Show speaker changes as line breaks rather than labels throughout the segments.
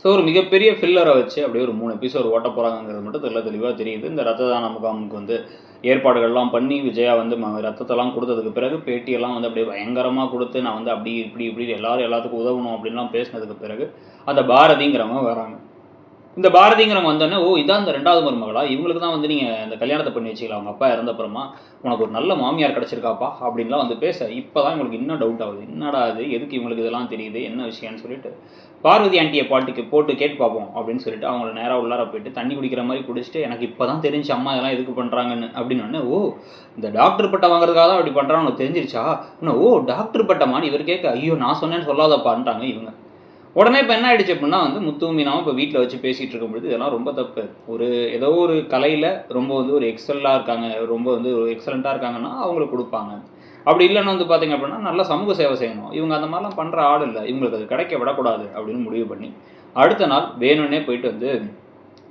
So ஒரு மிகப்பெரிய ஃபில்லரை வச்சு அப்படியே ஒரு மூணு எபிசோட் ஓட்ட போகிறாங்கிறது மட்டும் தெல்ல தெளிவாக தெரியுது. இந்த ரத்த தான முகாமுக்கு வந்து ஏற்பாடுகள்லாம் பண்ணி விஜயா வந்து ம- ரத்தத்தெல்லாம் கொடுத்ததுக்கு பிறகு பேட்டியெல்லாம் வந்து அப்படியே பயங்கரமாக கொடுத்து நான் வந்து அப்படி இப்படி இப்படி எல்லாரும் எல்லாத்துக்கும் உதவணும் அப்படின்லாம் பேசினதுக்கு பிறகு அந்த பாரதிங்கிறவங்க வராங்க. இந்த பாரதிங்கிறவங்க வந்தோடனே ஓ இதான் இந்த ரெண்டாவது மருமகளா? இவங்களுக்கு தான் வந்து நீங்கள் இந்த கல்யாணத்தை பண்ணி வச்சுக்கலாம் அவங்க அப்பா இறந்தப்புறமா? உனக்கு ஒரு நல்ல மாமியார் கிடச்சிருக்காப்பா? அப்படின்லாம் வந்து பேச இப்போ தான் இவங்களுக்கு இன்னும் டவுட் ஆகுது. என்னடா அது எதுக்கு இவங்களுக்கு இதெல்லாம் தெரியுது? என்ன விஷயம்னு சொல்லிட்டு பார்வதி ஆண்டியை பாட்டுக்கு போட்டு கேட்டு பார்ப்போம் அப்படின்னு சொல்லிட்டு அவங்கள நேராக உள்ளார போயிட்டு தண்ணி குடிக்கிற மாதிரி குடிச்சிட்டு எனக்கு இப்போ தான் தெரிஞ்சு அம்மா இதெல்லாம் எதுக்கு பண்ணுறாங்கன்னு அப்படின்னு ஓ இந்த டாக்டர் பட்டம் வாங்குறதுக்காக தான் அப்படி பண்ணுறாங்க உனக்கு தெரிஞ்சிருச்சா? இன்னும் ஓ டாக்டர் பட்டமான்னு இவர் கேட்க ஐயோ நான் சொன்னேன்னு சொல்லாதப்பான்ட்டாங்க இவங்க. உடனே இப்போ என்ன ஆயிடுச்சு அப்படின்னா வந்து முத்து மீனாவும் இப்போ வீட்டில் வச்சு பேசிகிட்டு இருக்கும்பொழுது இதெல்லாம் ரொம்ப தப்பு. ஒரு ஏதோ ஒரு கலையில் ரொம்ப வந்து ஒரு எக்ஸலாக இருக்காங்க ரொம்ப வந்து ஒரு எக்ஸலண்ட்டாக இருக்காங்கன்னா அவங்களுக்கு கொடுப்பாங்க. அப்படி இல்லைன்னு வந்து பார்த்தீங்க அப்படின்னா நல்ல சமூக சேவை செய்யணும். இவங்க அந்த மாதிரிலாம் பண்ணுற ஆள் இல்லை. இவங்களுக்கு அது கிடைக்க விடக்கூடாது அப்படின்னு முடிவு பண்ணி அடுத்த நாள் வேணும்னே போயிட்டு வந்து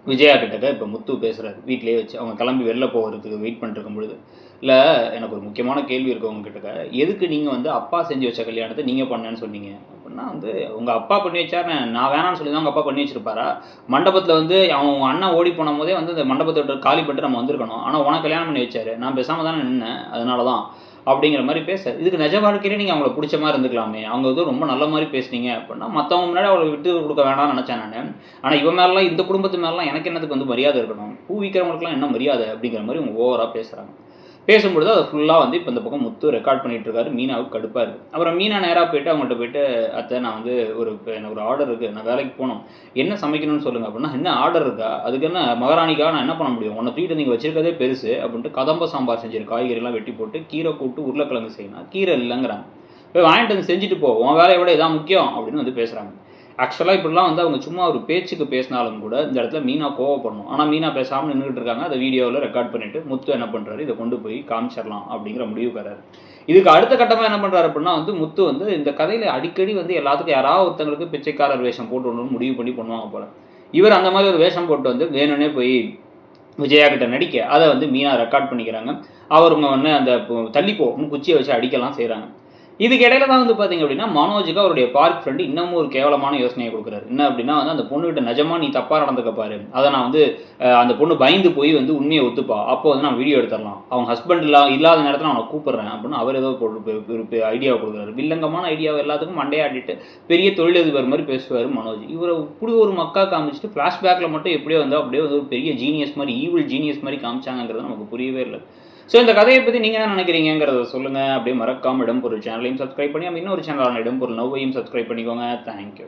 விஜயா கிட்டக்க இப்போ முத்து பேசுகிறாரு வீட்டிலேயே வச்சு அவங்க கிளம்பி வெளில போகிறதுக்கு வெயிட் பண்ணிருக்கும் பொழுது. இல்லை எனக்கு ஒரு முக்கியமான கேள்வி இருக்கு உங்க கிட்டக்க எதுக்கு நீங்கள் வந்து அப்பா செஞ்சு வச்ச கல்யாணத்தை நீங்கள் பண்ணேன்னு சொன்னீங்க? அப்படின்னா வந்து உங்கள் அப்பா பண்ணி வச்சார் நான் வேணாம்னு சொல்லி தான் உங்கள் அப்பா பண்ணி வச்சிருப்பாரா? மண்டபத்தில் வந்து அவன் அண்ணன் ஓடி போன போதே வந்து இந்த மண்டபத்தை காலி பண்ணிட்டு நம்ம வந்திருக்கணும். ஆனால் உனக்கு கல்யாணம் பண்ணி வச்சாரு. நான் பேசாமல் தானே நின்னேன். அதனால தான் அப்படிங்கிற மாதிரி பேச இதுக்கு நிஜ வாழ்க்கையிலே நீங்கள் அவங்கள பிடிச்ச மாதிரி இருந்துக்கலாமே. அவங்க வந்து ரொம்ப நல்ல மாதிரி பேசுனீங்க அப்படின்னா மற்றவங்க முன்னாடி அவளை விட்டு கொடுக்க வேணாம்னு நினச்சேன் நான். ஆனால் இவன் மேலாம் இந்த குடும்பத்து மேலாம் எனக்கு என்னத்துக்கு வந்து மரியாதை இருக்கணும்? பூ விற்கிறவங்களுக்குலாம் என்ன மரியாதை அப்படிங்கிற மாதிரி அவங்க ஓவராக பேசுகிறாங்க பேசும்பொழுது அதை ஃபுல்லாக வந்து இப்போ இந்த பக்கம் முத்து ரெக்கார்ட் பண்ணிகிட்டு இருக்காரு மீனாவுக்கு கடுப்பாக இருக்குது அப்புறம் மீனா நேராக போயிட்டு அவங்கள்ட்ட போயிட்டு அத்தை நான் வந்து ஒரு எனக்கு ஒரு ஆர்டர் இருக்குது நான் வேலைக்கு போகணும். என்ன சமைக்கணும்னு சொல்லுங்கள் அப்படின்னா என்ன ஆர்டர் இருக்கா? அதுக்கு என்ன மகாராணிக்காக நான் என்ன பண்ண முடியும்? உன்னை தூக்கிட்டு நீங்கள் வச்சிருக்கதே பெருசு. அப்படின்ட்டு கதம்ப சாம்பார் செஞ்சிரு. காய்கறிலாம் வெட்டி போட்டு கீரை கூட்டு உருளைக்கிழங்கு செய்யணும். கீரை இல்லைங்கிறாங்க. போய் வாங்கிட்டு வந்து செஞ்சுட்டு போவோம் உன் வேலையை விட இதான் முக்கியம். அப்படின்னு வந்து பேசுகிறாங்க ஆக்சுவலாக இப்படிலாம் வந்து அவங்க சும்மா ஒரு பேச்சுக்கு பேசினாலும் கூட இந்த இடத்துல மீனா கோவப்படணும். ஆனால் மீனா பேசாமல் நின்றுட்டு இருக்காங்க. அதை வீடியோவில் ரெக்கார்ட் பண்ணிட்டு முத்து என்ன பண்ணுறாரு இதை கொண்டு போய் காமிச்சிடலாம் அப்படிங்கிற முடிவு வராரு. இதுக்கு அடுத்த கட்டமாக என்ன பண்ணுறாரு அப்படின்னா வந்து முத்து வந்து இந்த கதையில் அடிக்கடி வந்து எல்லாத்துக்கும் யாராவது ஒருத்தங்களுக்கு பிச்சைக்காரர் வேஷம் போட்டு முடிவு பண்ணி பண்ணுவாங்க போல. இவர் அந்த மாதிரி ஒரு வேஷம் போட்டு வந்து வேணும்னே போய் விஜயா கிட்ட நடிக்க அதை வந்து மீனா ரெக்கார்ட் பண்ணிக்கிறாங்க. அவருங்க வந்து அந்த தள்ளிப்போ குச்சியை வச்சு அடிக்கலாம் செய்கிறாங்க இதுக்கு இடையில தான் வந்து பார்த்தீங்க அப்படின்னா மனோஜுக்கு அவருடைய பார்க் ஃப்ரெண்டு இன்னமும் ஒரு கேவலமான யோசனையை கொடுக்குறாரு. என்ன அப்படின்னா வந்து அந்த பொண்ணுகிட்ட நிஜமா நீ தப்பாக நடந்துக்க பாரு. அதை நான் வந்து அந்த பொண்ணு பயந்து போய் வந்து உண்மையை ஒத்துப்பா. அப்போ வந்து நான் வீடியோ எடுத்துடலாம். அவங்க ஹஸ்பண்ட் இல்லா இல்லாத நேரத்தில் அவனை கூப்பிட்றேன். அப்படின்னு அவர் ஏதோ ஒரு ஐடியாவை கொடுக்குறாரு. வில்லங்கமான ஐடியாவை எல்லாத்துக்கும் மண்டையாட்டிட்டு பெரிய தொழிலதிபர் மாதிரி பேசுவார் மனோஜ். இவரை இப்படி ஒரு மக்கா காமிச்சிட்டு ஃப்ளாஷ்பேக்கில் மட்டும் எப்படியோ வந்து அப்படியே வந்து ஒரு பெரிய ஜீனியஸ் மாதிரி ஈவில் ஜீனியஸ் மாதிரி காமிச்சாங்கிறது நமக்கு புரியவே இல்லை. ஸோ இந்த கதையை பற்றி நீங்கள் என்ன நினைக்கிறீங்கிறத சொல்லுங்கள் அப்படியே மறக்காமல் இடம்பொருள் சேனலையும் சப்ஸ்கிரைப் பண்ணி நம்ம இன்னொரு சேனலான இடம்பொருள் நவ்வையும் சப்ஸ்கிரைப் பண்ணிக்கோங்க. தேங்க்யூ